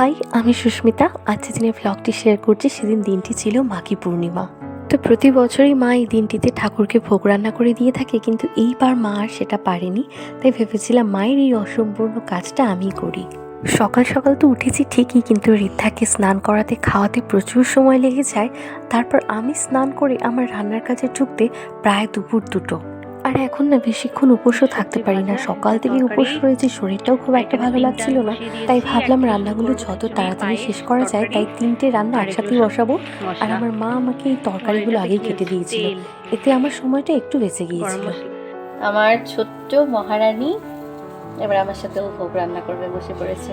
High, আমি সুস্মিতা। আজকে দিনের ব্লগটি শেয়ার করছি, সেদিন দিনটি ছিল মাঘী পূর্ণিমা। তো প্রতি বছরই মা এই দিনটিতে ঠাকুরকে ভোগ রান্না করে দিয়ে থাকে, কিন্তু এইবার মা আর সেটা পারেনি। তাই ভেবেছিলাম মায়ের এই অসম্পূর্ণ কাজটা আমি করি। সকাল সকাল তো উঠেছি ঠিকই, কিন্তু রিদ্ধাকে স্নান করাতে, খাওয়াতে প্রচুর সময় লেগে যায়। তারপর আমি স্নান করে আমার রান্নার কাজে ঢুকতে প্রায় দুপুর দুটো। আর এখন না বেশিক্ষণ উপোসও থাকতে পারি না। সকাল থেকে উপোস রয়েছে শরীরটাও খুব একটা ভালো লাগছিল না। তাই ভাবলাম রান্নাগুলো যত তাড়াতাড়ি শেষ করা যায় তাই তিনটে রান্না একসাথেই বসাবো। আর আমার মা আমাকে এই তরকারিগুলো আগেই কেটে দিয়েছিল। এতে আমার সময়টা একটু বেঁচে গিয়েছিল। আমার ছোট্ট মহারানী এবার আমার সাথেও ভোগ রান্না করবে বসে পড়েছে।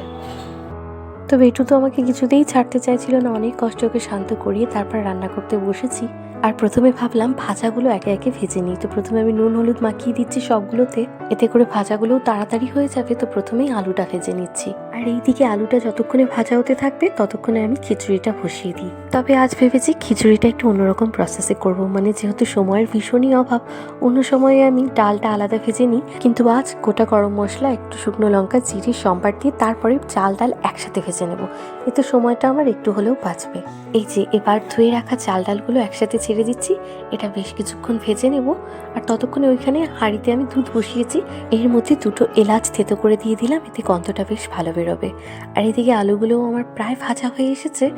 তো বেটু তো আমাকে কিছুতেই ছাড়তে চাইছিল না। অনেক কষ্ট ওকে শান্ত করিয়ে তারপর রান্না করতে বসেছি। আর প্রথমে ভাবলাম ভাজাগুলো একে একে ভেজে নিই। তো প্রথমে আমি নুন, হলুদ মাখিয়ে দিচ্ছি সবগুলোতে। এতে করে ভাজাগুলোও তাড়াতাড়ি হয়ে যাবে, তো প্রথমেই আলুটা ভেজে নিচ্ছি। আর এইদিকে আলুটা যতক্ষণে ভাজা হতে থাকবে, ততক্ষণে আমি খিচুড়িটা বসিয়ে দিই। তবে আজ ভেবেছি খিচুড়িটা একটু অন্যরকম প্রসেসে করব। মানে যেহেতু সময়ের ভীষণই অভাব, অন্য সময়ে আমি ডালটা আলাদা ভেজে নিই। কিন্তু আজ গোটা গরম মশলা, একটু শুকনো লঙ্কা, জিরে, সম্বার দিয়ে তারপরে চাল, ডাল একসাথে ভেজে নেব। এতে সময়টা আমার একটু হলেও বাঁচবে। এই যে, এবার ধুয়ে রাখা চাল, ডালগুলো একসাথে ছেড়ে দিচ্ছি। এটা বেশ কিছুক্ষণ ভেজে নেব। আর ততক্ষণে ওইখানে হাঁড়িতে আমি দুধ বসিয়েছি। এর মধ্যে দুটো এলাচ থেতো করে দিয়ে দিলাম। এতে গন্ধটা বেশ ভালো বেরোবে আর এদিকে আলুগুলোও আমার প্রায় ভাজা হয়ে এসেছে।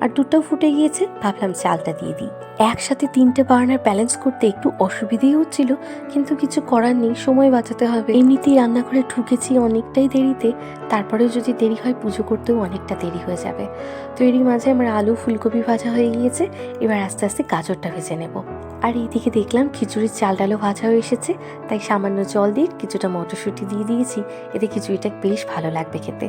আর দুধটাও ফুটে গিয়েছে। ভাবলাম চালটা দিয়ে দিই। একসাথে তিনটে বার্নার ব্যালেন্স করতে একটু অসুবিধেই হচ্ছিল, কিন্তু কিছু করার নেই, সময় বাঁচাতে হবে। এমনিতেই রান্নাঘরে ঢুকেছি অনেকটাই দেরিতে। তারপরেও যদি দেরি হয়, পুজো করতেও অনেকটা দেরি হয়ে যাবে। তো এরই মাঝে আমার আলু ফুলকপি ভাজা হয়ে গিয়েছে। এবার আস্তে আস্তে গাজরটা ভেজে নেব। আর এইদিকে দেখলাম খিচুড়ির চাল ডালও ভাজা হয়ে এসেছে, তাই সামান্য জল দিয়ে কিছুটা মটরশুঁটি দিয়ে দিয়েছি। এতে খিচুড়িটা বেশ ভালো লাগবে খেতে।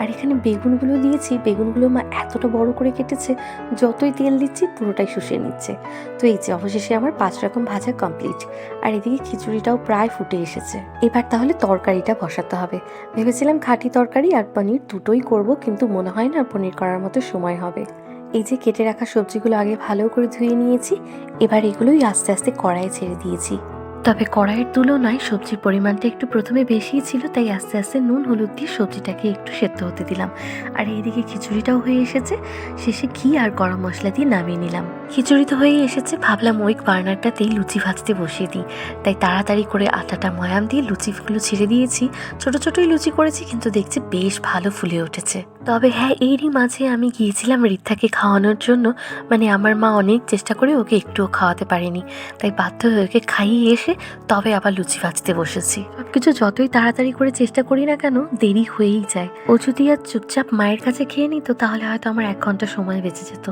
আর এখানে বেগুনগুলো দিয়েছি, বেগুনগুলো মা এতটা বড় করে কেটেছে, যতই তেল দিচ্ছি পুরোটাই শুষে নিচ্ছে। তো এই যে অবশেষে আমার পাঁচ রকম ভাজা কমপ্লিট। আর এদিকে খিচুড়িটাও প্রায় ফুটে এসেছে। এবার তাহলে তরকারিটা বসাতে হবে। ভেবেছিলাম খাঁটি তরকারি আর পনির দুটোই করব, কিন্তু মনে হয় না পনির করার মতো সময় হবে। এই যে কেটে রাখা সবজিগুলো আগে ভালো করে ধুয়ে নিয়েছি, এবার এগুলোই আস্তে আস্তে কড়াইয়ে ছেড়ে দিয়েছি। তবে কড়াইয়ের তুলনায় সবজির পরিমাণটা একটু প্রথমে বেশিই ছিল, তাই আস্তে আস্তে নুন, হলুদ দিয়ে সবজিটাকে একটু সেদ্ধ হতে দিলাম। আর এইদিকে খিচুড়িটাও হয়ে এসেছে। শেষে ঘি আর গরম মশলা দিয়ে নামিয়ে নিলাম। খিচুড়ি তো হয়েই এসেছে, ভাবলাম ওই বার্নারটাতেই লুচি ভাজতে বসিয়ে দিই। তাই তাড়াতাড়ি করে আটাটা ময়াম দিয়ে লুচিগুলো ছেড়ে দিয়েছি। ছোট ছোটই লুচি করেছি, কিন্তু দেখছি বেশ ভালো ফুলে উঠেছে। তবে হ্যাঁ এরই মাঝে আমি গিয়েছিলাম রিদ্ধাকে খাওয়ানোর জন্য। মানে আমার মা অনেক চেষ্টা করে ওকে একটুও খাওয়াতে পারেনি। তাই বাধ্য হয়ে ওকে খাইয়ে এসে তবে আবার লুচি ভাজতে বসেছি। সবকিছু যতই তাড়াতাড়ি করে চেষ্টা করি না কেন, দেরি হয়েই যায়। ও যদি আর চুপচাপ মায়ের কাছে খেয়ে নিত, তাহলে হয়তো আমার এক ঘণ্টা সময় বেঁচে যেত।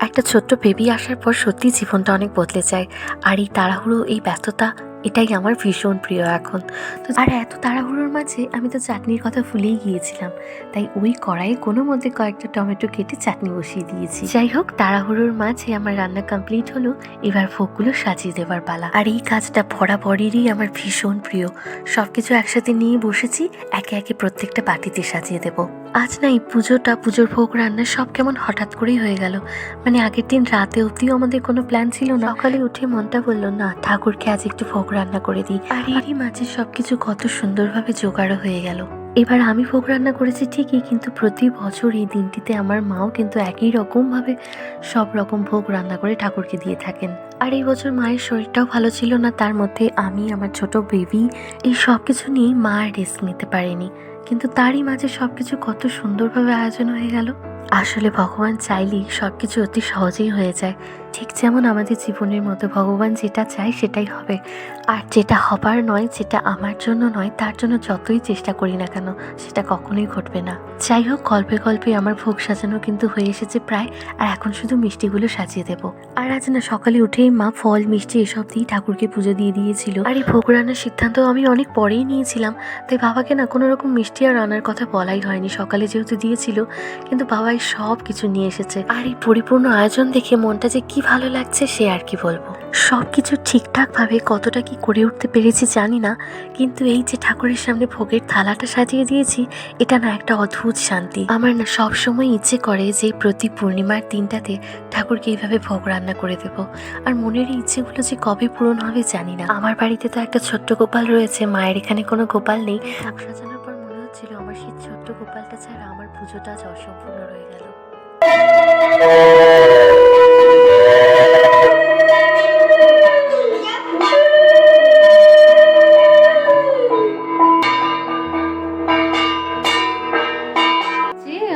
একটা ছোট্ট বেবি আসার পর সত্যি জীবনটা অনেক বদলে যায়। আর এই তাড়াহুড়ো, এই ব্যস্ততা, এটাই আমার ভীষণ প্রিয় এখন। তো আর এত তাড়াহুড়োর মাঝে আমি তো চাটনির কথা ভুলেই গিয়েছিলাম। তাই ওই কড়াইয়ে কোনো মধ্যে কয়েকটা টমেটো কেটে চাটনি বসিয়ে দিয়েছি। যাই হোক, তাড়াহুড়োর মাঝে আমার রান্না কমপ্লিট হলো, এবার ভোগগুলো সাজিয়ে দেবার পালা। আর এই কাজটা বরাবরেরই আমার ভীষণ প্রিয়। সব কিছু একসাথে নিয়ে বসেছি, একে একে প্রত্যেকটা বাটিতে সাজিয়ে দেব। আজ না এই পুজোটা, পুজোর ভোগ রান্না সব কেমন হঠাৎ করেই হয়ে গেল। মানে আগের দিন রাতে অবধিও আমাদের কোনো প্ল্যান ছিল না। সকালে উঠে মনটা বলল, না, ঠাকুরকে আজ একটু ভোগ রান্না করে দিই। আর এরই মাঝে সবকিছু কত সুন্দরভাবে জোগাড়ও হয়ে গেল। এবার আমি ভোগ রান্না করেছি ঠিকই, কিন্তু প্রতি বছর এই দিনটিতে আমার মাও কিন্তু একই রকমভাবে সব রকম ভোগ রান্না করে ঠাকুরকে দিয়ে থাকেন। আর এই বছর মায়ের শরীরটাও ভালো ছিল না, তার মধ্যে আমি, আমার ছোট বেবি, এই সব কিছু নিয়েই মা রেস্ট নিতে পারেনি। কিন্তু তারই মাঝে সব কিছু কত সুন্দরভাবে আয়োজন হয়ে গেল। আসলে ভগবান চাইলেই সবকিছু অতি সহজেই হয়ে যায়। ঠিক যেমন আমাদের জীবনের মতো ভগবান যেটা চায় সেটাই হবে। আর যেটা হবার নয়, যেটা আমার জন্য নয়, তার জন্য যতই চেষ্টা করি না কেন, সেটা কখনোই ঘটবে না। যাই হোক, গল্পে গল্পে আমার ভোগ সাজানো কিন্তু হয়ে এসেছে প্রায়, আর এখন শুধু মিষ্টিগুলো সাজিয়ে দেব। আর আজ না, সকালে উঠেই মা ফল, মিষ্টি এসব দিয়ে ঠাকুরকে পুজো দিয়ে দিয়েছিল। আর এই ভোগ রান্নার সিদ্ধান্ত আমি অনেক পরেই নিয়েছিলাম। তাই বাবাকে না, কোনো রকম মিষ্টি আর রান্নার কথা বলাই হয়নি। সকালে যেহেতু দিয়েছিল, কিন্তু বাবাই সব কিছু নিয়ে এসেছে। আর এই পরিপূর্ণ আয়োজন দেখে মনটা যে কি ভালো লাগছে সে আর কি বলব। সব কিছু ঠিকঠাকভাবে কতটা কি করে উঠতে পেরেছি জানি না, কিন্তু এই যে ঠাকুরের সামনে ভোগের থালাটা সাজিয়ে দিয়েছি, এটা না একটা অদ্ভুত শান্তি। আমার না সব সময় ইচ্ছে করে যে প্রতি পূর্ণিমার দিনটাতে ঠাকুরকে এইভাবে ভোগ রান্না করে দেব। আর মনের ইচ্ছেগুলো যে কবে পূরণ হবে জানি না। আমার বাড়িতে তো একটা ছোট্ট গোপাল রয়েছে, মায়ের এখানে কোনো গোপাল নেই। সাজানোর পর মনে হচ্ছিল আমার সেই গোপালটা ছাড়া আমার পুজোটা আজ অসম্পূর্ণ রয়ে গেল।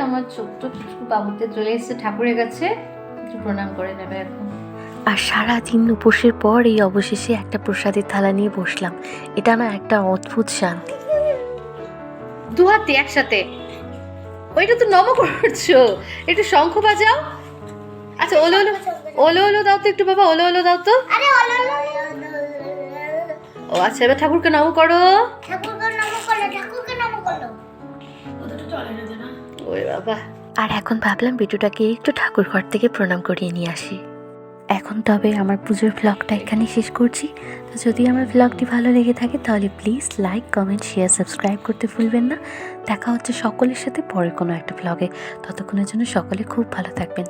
আমার ছোট্ট বাবুতে চলে এসেছে ঠাকুরের কাছে প্রণাম করে নেবে এখন। আর সারা দিন উপোসের পর এই অবশেষে একটা প্রসাদের থালা নিয়ে বসলাম। এটা আমার একটা অদ্ভুত শান্তি। দু হাতে একসাথে। ওইটা তো নম করছ। একটু শঙ্খ বাজাও। আচ্ছা ওলো ওলো ওলো ওলো দাও তো একটু বাবা ওলো ওলো দাও তো। আরে ওলো ওলো ও আচ্ছা এবার ঠাকুরকে নম করো। ঠাকুরকে নম করল ঠাকুরকে নম করল। ওরে বাবা। আর এখন ভাবলাম বিটুটাকে একটু ঠাকুর ঘর থেকে প্রণাম করিয়ে নিয়ে আসি। তবে আমার পুজোর ব্লগটা এখানেই শেষ করছি। তো যদি আমার ব্লগটি ভালো লেগে থাকে তাহলে please like comment share subscribe করতে ভুলবেন না। দেখা হচ্ছে সকলের সাথে পরে কোনো একটা ব্লগে ততক্ষণের জন্য সকলে খুব ভালো থাকবেন।